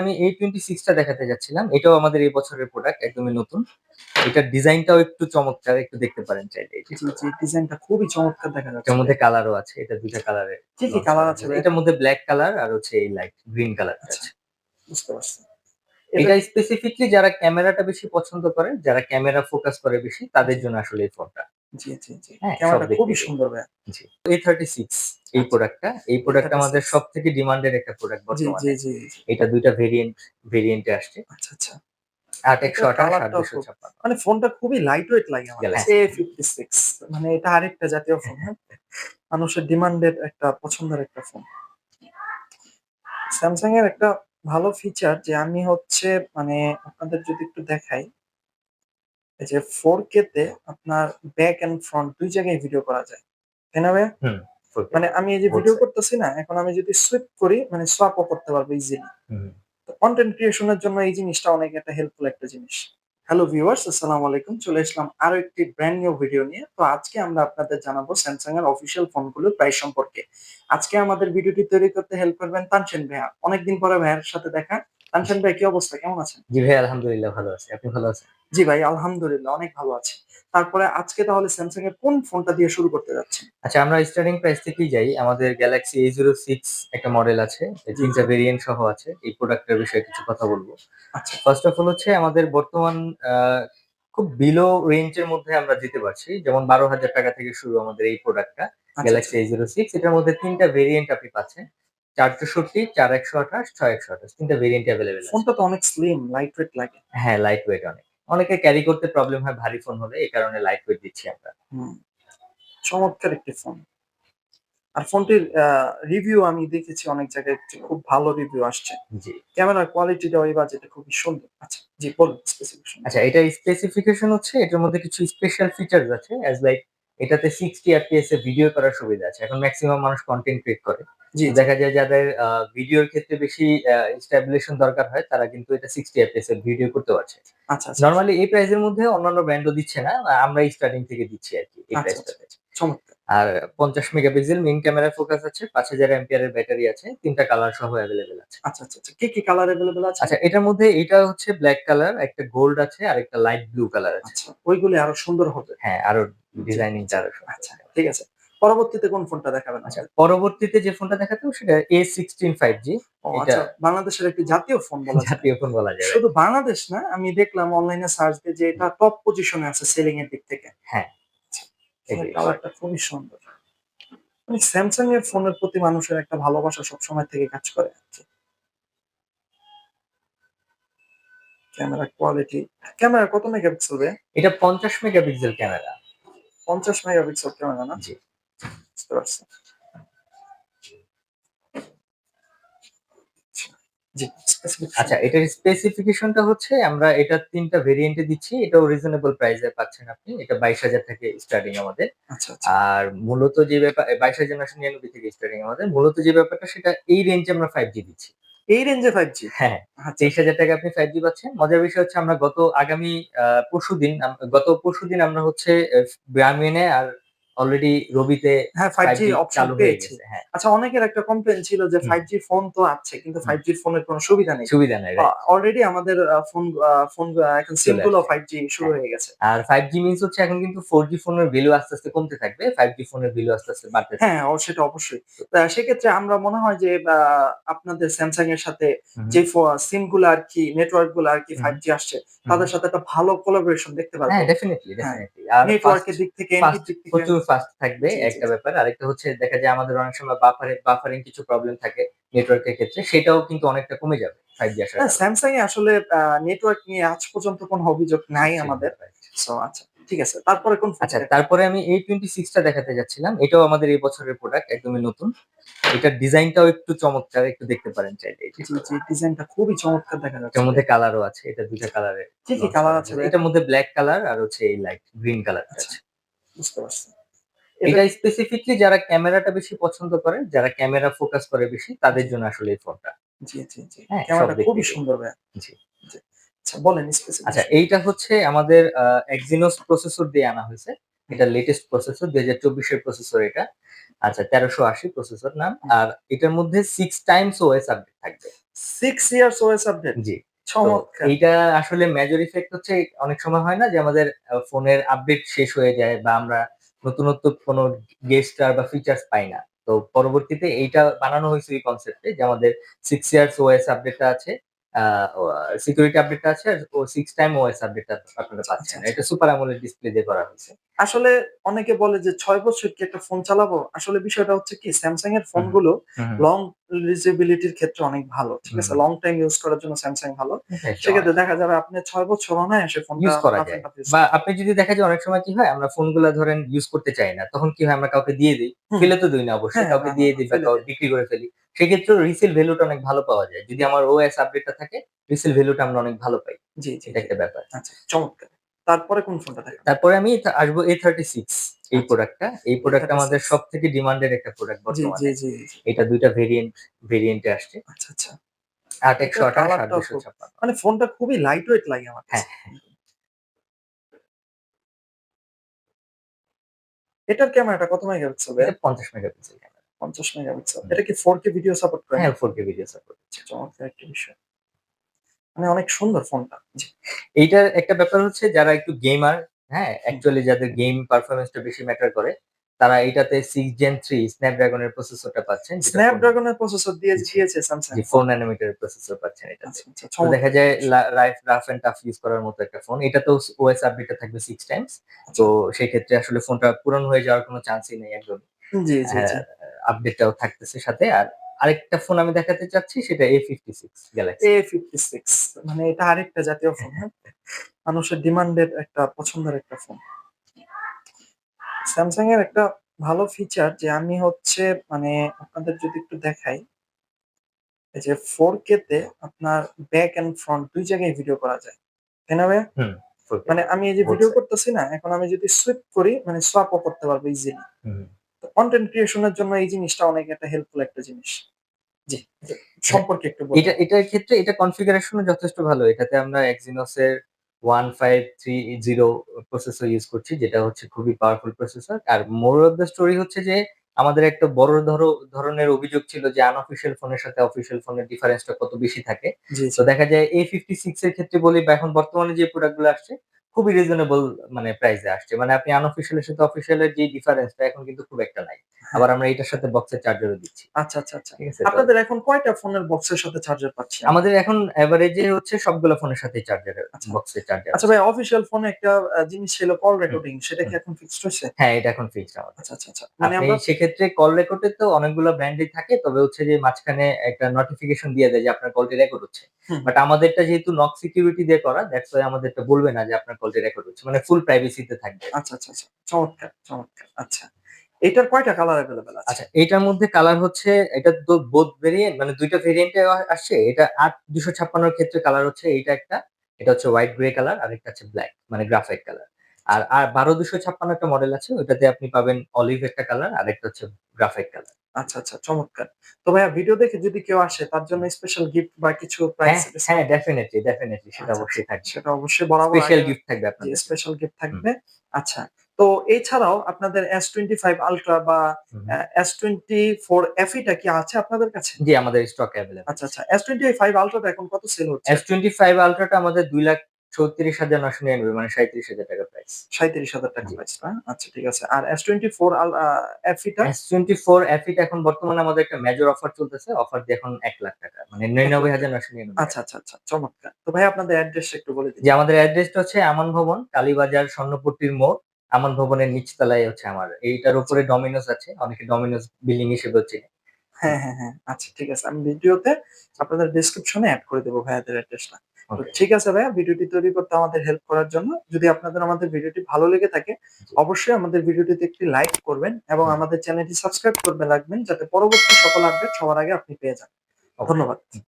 আমি এই টোয়েন্টি সিক্সটা দেখাতে যাচ্ছিলাম। এটাও আমাদের এই বছরের প্রোডাক্ট একদমই নতুন। এটার ডিজাইনটাও একটু চমৎকার একটু দেখতে পারেন চাইলে। ডিজাইনটা খুবই চমৎকার দেখা যাচ্ছে। মধ্যে কালারও আছে এটা দুইটা কালারের কি কি কালার আছে। এটার মধ্যে ব্ল্যাক কালার আর হচ্ছে এই লাইট গ্রিন কালার। আছে। বুঝতে পারছি। এটা স্পেসিফিকলি যারা ক্যামেরাটা বেশি পছন্দ করে যারা ক্যামেরা ফোকাস করে বেশি তাদের জন্য আসলে এই ফোনটা জি জি জি। হ্যাঁ, ক্যামেরাটা খুবই সুন্দর ভাই এ থার্টি সিক্স এই। প্রোডাক্টটা এই প্রোডাক্টটা 36 আমাদের সব থেকে একটা প্রোডাক্ট জি বর্তমানে। জি জি। জি। এটা দুইটা ভেরিয়েন্ট ভেরিয়েন্টে আসছে। আচ্ছা আচ্ছা। আট একশো আঠাশ মানে ফোনটা খুবই লাইট ওয়েট লাগে আমার এ ফিফটি সিক্স মানে এটা আরেকটা জাতীয় ফোন হ্যাঁ? মানুষের ডিমান্ডেড একটা পছন্দের একটা ফোন স্যামসাং এর একটা ভালো ফিচার যে আমি হচ্ছে মানে আপনাদের যদি একটু দেখাই যে ফোর কে তে আপনার ব্যাক এন্ড ফ্রন্ট দুই জায়গায় ভিডিও করা যায়। তাই না ভাইয়া? মানে আমি এই যে ভিডিও করতেছি না এখন আমি যদি সুইপ করি মানে সোয়াপও করতে পারব ইজিলি কন্টেন্ট ক্রিয়েশনের জন্য এই জিনিসটা অনেক একটা হেল্পফুল একটা জিনিস। হ্যালো ভিউয়ার্স আসসালামু আলাইকুম। চলে আসলাম আরও একটি ব্র্যান্ড নিউ ভিডিও নিয়ে। তো আজকে আমরা আপনাদের জানাব স্যামসাং এর অফিসিয়াল ফোনগুলোর প্রাইস সম্পর্কে। আজকে আমাদের ভিডিওটি তৈরি করতে হেল্প করবেন তানসেন ভাইয়া। অনেকদিন পরে ভাইয়ার সাথে দেখা। তানসেন ভাই কি অবস্থা? কেমন আছেন? জি ভাই আলহামদুলিল্লাহ ভালো আছে। আপনি ভালো আছেন? জি ভাই আলহামদুলিল্লাহ অনেক ভালো আছি। তারপরে আজকে তাহলে স্যামসাং এর কোন ফোনটা দিয়ে শুরু করতে যাচ্ছেন? আচ্ছা আমরা স্টার্টিং প্রাইস থেকেই যাই। আমাদের গ্যালাক্সি এ জিরো সিক্স একটা মডেল আছে তিনটা ভেরিয়েন্ট সহ আছে। এই প্রোডাক্টের বিষয়ে কিছু কথা বলব। আচ্ছা। ফার্স্ট অফ অল হচ্ছে আমাদের বর্তমান খুব বিলো রেঞ্জের মধ্যে আমরা দিতে পারছি। যেমন বারো হাজার টাকা থেকে শুরু আমাদের এই প্রোডাক্টটা গ্যালাক্সি এ জিরো সিক্স এটার মধ্যে তিনটা ভেরিয়েন্ট আপনি পাচ্ছেন। চার চৌষট্টি চার একশো আঠাশ ছয় একশো আঠাশ তিনটা ভেরিয়েন্ট অ্যাভেলেবেল ফোনটা তো অনেক স্লিম লাইট ওয়েট লাগে। হ্যাঁ লাইট ওয়েট অনেক। অনেকে ক্যারি করতে প্রবলেম হয় ভারী ফোন হলে এই কারণে লাইট ওয়েট দিচ্ছি আমরা। হুম চমৎকার একটি ফোন আর ফোনটির রিভিউ আমি দেখেছি অনেক জায়গায় খুব ভালো রিভিউ আসছে। জি। ক্যামেরার কোয়ালিটিটা ওই বাজেটে খুবই সুন্দর। আচ্ছা জি বলুন স্পেসিফিকেশন আচ্ছা এটা স্পেসিফিকেশন হচ্ছে এটার মধ্যে কিছু স্পেশাল ফিচার্স আছে অ্যাজ লাইক এটাতে সিক্সটি এফপিএস এ ভিডিও করার সুবিধা আছে। এখন ম্যাক্সিমাম মানুষ কন্টেন্ট ক্রিয়েট করে। জি দেখা যায় যাদের ভিডিওর ক্ষেত্রে বেশি স্ট্যাবলিশন দরকার হয় তারা কিন্তু এটা সিক্সটি এফপিএস এর ভিডিও করতে পারছে। আচ্ছা আচ্ছা। নর্মালি এই প্রাইজের মধ্যে অন্যান্য ব্র্যান্ডও দিচ্ছে না আমরা স্টার্টিং থেকে দিচ্ছি আর কি এই আচ্ছা, প্রাইসটাতে চমৎকার। আর পঞ্চাশ মেগাপিক্সেল মেইন ক্যামেরা ফোকাস আছে পাঁচ হাজার এম্পিয়ারের ব্যাটারি আছে তিনটা কালার সহ অ্যাভেলেবেল আছে। আচ্ছা, আচ্ছা আচ্ছা কি কি কালার অ্যাভেলেবেল আছে? আচ্ছা এটার মধ্যে এটা হচ্ছে ব্ল্যাক কালার একটা গোল্ড আছে আর একটা লাইট ব্লু কালার আছে। আচ্ছা, ওইগুলি আরও সুন্দর হবে। হ্যাঁ আরও ডিজাইনিং আরও আচ্ছা ঠিক আছে। পরবর্তীতে কোন ফোনটা দেখাবেন? আচ্ছা পরবর্তীতে যে ফোনটা দেখাতে সেটা এ সিক্সটিন ফাইভ জি এটা আচ্ছা, বাংলাদেশের একটি জাতীয় ফোন বলা জাতীয় ফোন বলা যায় শুধু বাংলাদেশ না আমি দেখলাম অনলাইনে সার্চ দিয়ে যে এটা টপ পজিশনে আছে সেলিং এর দিক থেকে। হ্যাঁ। কালারটা খুবই সুন্দর। মানে স্যামসাং এর ফোনের প্রতি মানুষের একটা ভালোবাসা সবসময় থেকে কাজ করে ক্যামেরা কোয়ালিটি ক্যামেরা কত মেগাপিক্সেল রে এটা পঞ্চাশ মেগাপিক্সেল ক্যামেরা পঞ্চাশ মেগাপিক্সেল ক্যামেরা না? জি। বুঝতে পারছি। জি আচ্ছা এটার স্পেসিফিকেশনটা হচ্ছে আমরা এটা তিনটা ভেরিয়েন্টে দিচ্ছি এটাও রিজনেবল প্রাইসে পাচ্ছেন আপনি এটা বাইশ হাজার থেকে স্টার্টিং আমাদের। আচ্ছা আচ্ছা। আর মূলত যে ব্যাপার বাইশ হাজার নশো নিরানব্বই থেকে স্টার্টিং আমাদের মূলত যে ব্যাপারটা সেটা এই রেঞ্জে আমরা ফাইভ জি দিচ্ছি। এই রেঞ্জে ফাইভ জি হ্যাঁ আচ্ছা। তেইশ হাজার টাকা আপনি ফাইভ জি পাচ্ছেন। মজার বিষয় হচ্ছে আমরা গত আগামী পরশু দিন গত পরশু দিন আমরা হচ্ছে গ্রামীণে আর অলরেডি রবিতে হ্যাঁ ফাইভ জি অপশন চালু হয়ে পেয়েছি। আচ্ছা অনেকের একটা কমপ্লেন ছিল যে ফাইভ জি ফোন তো আছে কিন্তু ফাইভ জি ফোনের কোনো সুবিধা নেই। সুবিধা নেই অলরেডি আমাদের ফোন ফোন এখন ফাইভ জি শুরু হ্যাঁ। হয়ে গেছে। আর ফাইভ জি মিনস হচ্ছে এখন কিন্তু ফোর জি ফোনের ভ্যালু আস্তে আস্তে কমতে থাকবে ফাইভ জি ফোনের ভ্যালু আস্তে আস্তে বাড়তে হ্যাঁ সেটা অবশ্যই। সেক্ষেত্রে আমরা মনে হয় যে আপনাদের স্যামসাং এর সাথে যে সিমগুলো আর কি নেটওয়ার্কগুলো আর কি ফাইভ জি আসছে তাদের সাথে একটা ভালো কোলাবোরেশন দেখতে পারব। হ্যাঁ। ডেফিনেটলি আর নেটওয়ার্কের দিক থেকে দিক থেকে প্রচুর ফাস্ট থাকবে একটা। ব্যাপার। আরেকটা হচ্ছে দেখা যায় আমাদের অনেক সময় বাফারে বাফারিং কিছু প্রবলেম থাকে নেটওয়ার্কের ক্ষেত্রে সেটাও কিন্তু অনেকটা কমে যাবে ফাইভ জি আসার স্যামসাং এ আসলে নেটওয়ার্ক নিয়ে আজ পর্যন্ত কোনো অভিযোগ নাই আমাদের। সো আচ্ছা ঠিক আছে। তারপরে কোন আচ্ছা তারপরে আমি এই টোয়েন্টি সিক্সটা দেখাতে যাচ্ছিলাম। এটাও আমাদের এই বছরের প্রোডাক্ট একদমই নতুন। এটার ডিজাইনটাও একটু চমৎকার একটু দেখতে পারেন চাইলে। ডিজাইনটা খুবই চমৎকার দেখা যাচ্ছে। এটার মধ্যে কালারও আছে এটা দুইটা কালারের কি কি কালার আছে এটার মধ্যে ব্ল্যাক কালার আর হচ্ছে এই লাইট গ্রিন কালার। আছে। বুঝতে পারছি। এটা স্পেসিফিকলি যারা ক্যামেরাটা বেশি পছন্দ করে যারা ক্যামেরা ফোকাস করে বেশি তাদের জন্য আসলে এই ফোনটা জি জি জি। হ্যাঁ, ক্যামেরাটা খুবই সুন্দর ভাই জি। আচ্ছা বলেন স্পেসিফিক আচ্ছা এইটা হচ্ছে আমাদের এক্সিনোস প্রসেসর দিয়ে আনা হয়েছে। এটা লেটেস্ট প্রসেসর দুই হাজার চব্বিশের প্রসেসর এটা। আচ্ছা তেরোশো আশি প্রসেসর নাম। আর এটার মধ্যে সিক্স টাইমস ওএস আপডেট থাকবে। 6 ইয়ার্স ওএস আপডেট জি। এইটা আসলে মেজর ইফেক্ট হচ্ছে অনেক সময় হয় না যে আমাদের ফোনের আপডেট শেষ হয়ে যায় বা আমরা নতুনত্ব কোনো গেস্টার বা ফিচার্স পাই না। তো পরবর্তীতে এইটা বানানো হয়েছে এই কনসেপ্টে যে আমাদের সিক্স ইয়ার্স ওএস আপডেটটা আছে। সিকিউরিটি আপডেটটা আছে ও 6 টাইম ওএস আপডেটটা আপনারা আচ্ছা, পাচ্ছেন। আচ্ছা। এটা সুপার অ্যামোলেড ডিসপ্লে দিয়ে করা হয়েছে। আসলে অনেকে বলে যে ৬ বছর কি একটা ফোন চালাবো? আসলে বিষয়টা হচ্ছে কি Samsung এর ফোনগুলো হুম, হুম। লং রিউজেবিলিটির ক্ষেত্রে অনেক ভালো। ঠিক আছে? লং টাইম ইউজ করার জন্য Samsung ভালো। হ্যাঁ, সেক্ষেত্রে দেখা যাবে আপনি ৬ বছর অনায়াসে ফোনটা ইউজ করা যায়। বা আপনি যদি দেখা যায় অনেক সময় কি হয় আমরা ফোনগুলা ধরেন ইউজ করতে চাই না। তখন কি হয় আমরা কাউকে দিয়ে দিই। ফেলে তো দেই না অবশ্যই। হ্যাঁ, কাউকে দিয়ে দিই দেই বা। বিক্রি করে ফেলি। সেক্ষেত্রেও রিসেল ভ্যালুটা অনেক ভালো পাওয়া যায়। যদি আমার ওএস আপডেটটা থাকে রিসেল ভ্যালুটা আমরা অনেক ভালো পাই। জি, জি, এটা একটা ব্যাপার। আচ্ছা চমৎকার! তারপরে কোন ফোনটা দেখাবেন? তারপরে আমি আসব এ থার্টি সিক্স এই আচ্ছা। প্রোডাক্টটা। এই প্রোডাক্টটা আমাদের সব থেকে ডিমান্ডের একটা প্রোডাক্ট বর্তমানে। জি, জি। এটা দুইটা ভেরিয়েন্ট ভেরিয়েন্টে আসছে। আচ্ছা, আচ্ছা। ৮ এটার ১২৮ আর কালারটাও খুব ২৫৬ মানে ফোনটা খুবই লাইট ওয়েট লাগে আমার হ্যাঁ। হ্যাঁ। এটার ক্যামেরাটা কত মেগাপিক্সেল ৫০ মেগাপিক্সেল ৫০ মেগাপিক্সেল। এটা কি 4K ভিডিও সাপোর্ট করে? হ্যাঁ, 4K ভিডিও সাপোর্ট। আচ্ছা চমৎকার একটা বিষয়। মানে অনেক সুন্দর ফোনটা। এইটার একটা ব্যাপার হচ্ছে যারা একটু গেমার, হ্যাঁ? অ্যাকচুয়ালি যাদের গেম পারফরম্যান্সটা বেশি ম্যাটার করে, তারা এইটাতে 6 Gen 3 Snapdragon এর প্রসেসরটা পাচ্ছেন। ফোর এর প্রসেসর দিয়ে দিয়েছে Samsung। জি 4 ন্যানোমিটারের প্রসেসর পাচ্ছেন এটাতে। আচ্ছা, আচ্ছা তো দেখা যায় একটা বিষয়। লা রাইফ রাফ অ্যান্ড টাফ ইউজ করার মতো একটা ফোন। এটাতেও স ওএস আপডেটটা থাকবে 6 টাইমস। তো সেই ক্ষেত্রে আসলে ফোনটা পুরানো হয়ে যাওয়ার কোনো চান্সই নেই একদমই। জি, জি, হ্যাঁ, জি। আপডেটটাও থাকতেছে সাথে। আর আরেকটা ফোন আমি দেখাতে চাচ্ছি সেটা A56 Galaxy। A56 মানে এটা আরেকটা জাতীয় ফোন, হ্যাঁ? মানুষের ডিমান্ডের একটা পছন্দের একটা ফোন। Samsung এর একটা ভালো ফিচার যে আমি হচ্ছে মানে আপনাদের যদি একটু দেখাই এই যে 4K তে আপনার ব্যাক অ্যান্ড ফ্রন্ট ২ জায়গায় ভিডিও করা যায়। তাই না ভাইয়া? মানে আমি এই যে ভিডিও করতেছি না, এখন আমি যদি সুইপ করি মানে সোয়াপও করতে পারব ইজিলি। তো কনটেন্ট ক্রিয়েশন এর জন্য এই জিনিসটা অনেক একটা হেল্পফুল একটা জিনিস। জি। সম্পর্কে একটু। এটা এটার ক্ষেত্রে এটা কনফিগারেশন যথেষ্ট ভালো। এটাতে আমরা Exynos এর 1530 প্রসেসর ইউজ করছি যেটা হচ্ছে খুবই পাওয়ারফুল প্রসেসর। আর মোরাল অফ দ্যা স্টোরি হচ্ছে যে আমাদের একটা বড় ধর ধরনের অভিযোগ ছিল যে আনঅফিসিয়াল ফোনের সাথে অফিসিয়াল ফোনের ডিফারেন্সটা কত বেশি থাকে। তো। দেখা যায় A56 এর ক্ষেত্রে বলি বা এখন বর্তমানে যে প্রোডাক্টগুলো আসছে খুবই রিজনেবল মানে প্রাইস আসছে। মানে আপনি আনঅফিসিয়াল এর সাথে অফিসিয়ালের যে ডিফারেন্সটা এখন কিন্তু খুব একটা নাই। আবার আমরা এটার সাথে বক্সের চার্জারও দিচ্ছি। আচ্ছা, আচ্ছা, আচ্ছা। ঠিক আছে? আপনাদের এখন কয়টা ফোনের বক্সের সাথে চার্জার পাচ্ছি আমাদের এখন এভারেজে হচ্ছে সবগুলো ফোনের সাথেই চার্জারের আচ্ছা। বক্সের চার্জার আচ্ছা ভাই অফিসিয়াল ফোনে একটা জিনিস ছিল কল রেকর্ডিং সেটা কি এখন ফিক্সড হইছে? হ্যাঁ, এটা এখন ফিক্সড আমাদের। আচ্ছা, আচ্ছা, আচ্ছা। মানে আমরা সেক্ষেত্রে কল রেকর্ডে তো অনেকগুলো ব্র্যান্ডই থাকে। তবে হচ্ছে যে মাঝখানে একটা নোটিফিকেশন দিয়ে দেয় যে আপনার কলটি রেকর্ড হচ্ছে। বাট আমাদেরটা যেহেতু নক সিকিউরিটি দিয়ে করা দ্যাটস ওয়াই আমাদেরটা বলবে না যে আপনার কলটি রেকর্ড হচ্ছে। মানে ফুল প্রাইভেসি তে থাকবে। আচ্ছা, আচ্ছা, আচ্ছা। চমৎকার, চমৎকার। আচ্ছা। এটার কয়টা কালার এভেইলেবল আছে? আচ্ছা, এটার মধ্যে কালার হচ্ছে এটা তো বোথ ভেরিয়েন্ট মানে ২ টা ভেরিয়েন্টে আসছে। এটা ৮ ২৫৬ এর ক্ষেত্রে কালার হচ্ছে এইটা একটা। এটা হচ্ছে হোয়াইট গ্রে কালার আর একটা হচ্ছে ব্ল্যাক মানে গ্রাফাইট কালার। আর আর ১২ ২৫৬ একটা মডেল আছে। ওটাতে আপনি পাবেন অলিভ একটা কালার আর একটা হচ্ছে গ্রাফাইট কালার। আচ্ছা, আচ্ছা চমৎকার। তো ভাইয়া ভিডিও দেখে যদি কেউ আসে তার জন্য স্পেশাল গিফট বা কিছু হ্যাঁ, প্রাইস হ্যাঁ ডেফিনিটলি, ডেফিনিটলি সেটা আচ্ছা, অবশ্যই থাকবে। সেটা অবশ্যই বরাবর স্পেশাল গিফট থাকবে আপনাদের। স্পেশাল গিফট থাকবে। আচ্ছা। তো এছাড়াও আপনাদের S25 Ultra বা হুম, আ হুম। S24 FE টা কি আছে আপনাদের কাছে? জি, আমাদের স্টক এভেইলেবল আচ্ছা। আচ্ছা। S25 Ultra টা এখন কত সেল হচ্ছে? S25 Ultra টা আমাদের ২,৩৬,৯৯৯ মানে ৩৭,০০০ টাকা প্রাইস। ৩৭,০০০ টাকা জি। প্রাইস না? আচ্ছা ঠিক আছে। আর S24 আল আ FE টা? S24 FE টা এখন বর্তমানে আমাদের একটা মেজর অফার চলতেছে। অফার দিয়ে এখন ৳১,০০,০০০ মানে ৯৯,৯৯৯ আচ্ছা, আচ্ছা, আচ্ছা। চমৎকার। তো ভাই আপনাদের অ্যাড্রেসটা একটু বলে দিন। জি, আমাদের অ্যাড্রেসটা হচ্ছে আমান ভবন, কালীবাজার স্বর্ণপট্টির মোড়। আমান ভবনের নিচতলায় হচ্ছে আমার। এইটার উপরে ডমিনোস আছে। অনেকে ডমিনোস বিল্ডিং হিসেবে চেনে। হ্যাঁ, হ্যাঁ, হ্যাঁ। আচ্ছা ঠিক আছে। আমি ভিডিওতে আপনাদের ডেসক্রিপশনে অ্যাড করে দেব ভাইয়াদের অ্যাড্রেসটা। ঠিক আছে ভাইয়া ভিডিওটি তৈরি করতে আমাদের হেল্প করার জন্য। যদি আপনাদের আমাদের ভিডিওটি ভালো লেগে থাকে অবশ্যই আমাদের ভিডিওটিতে একটি লাইক করবেন এবং। আমাদের চ্যানেলটি সাবস্ক্রাইব করবে লাগবেন যাতে পরবর্তী সকল আপডেট সবার আগে আপনি পেয়ে যান। ধন্যবাদ।